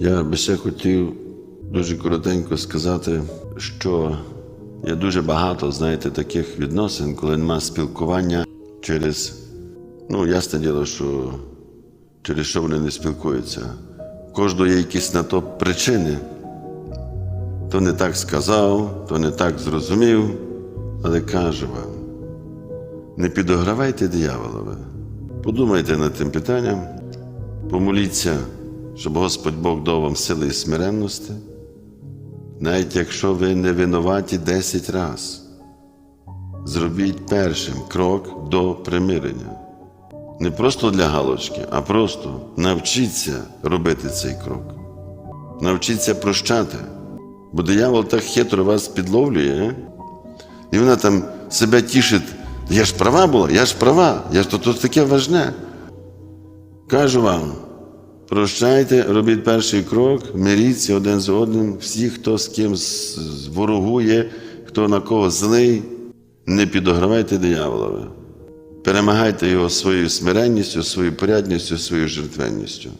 Я би ще хотів дуже коротенько сказати, що є дуже багато, знаєте, таких відносин, коли нема спілкування через, ну, ясне діло, що через що вони не спілкуються. Кожного є якісь на то причини. То не так сказав, то не так зрозумів, але кажу вам, не підогравайте дияволове. Подумайте над тим питанням, помоліться, щоб Господь Бог дав вам сили і смиренності, навіть якщо ви не винуваті 10 разів. Зробіть першим крок до примирення. Не просто для галочки, а просто навчіться робити цей крок. Навчіться прощати. Бо диявол так хитро вас підловлює, і вона там себе тішить. Я ж права була, я ж права, я ж то, то таке важне. Кажу вам, прощайте, робіть перший крок, миріться один з одним, всі, хто з ким ворогує, хто на кого злий, не підогравайте дияволове. Перемагайте його своєю смиренністю, своєю порядністю, своєю жертвенністю.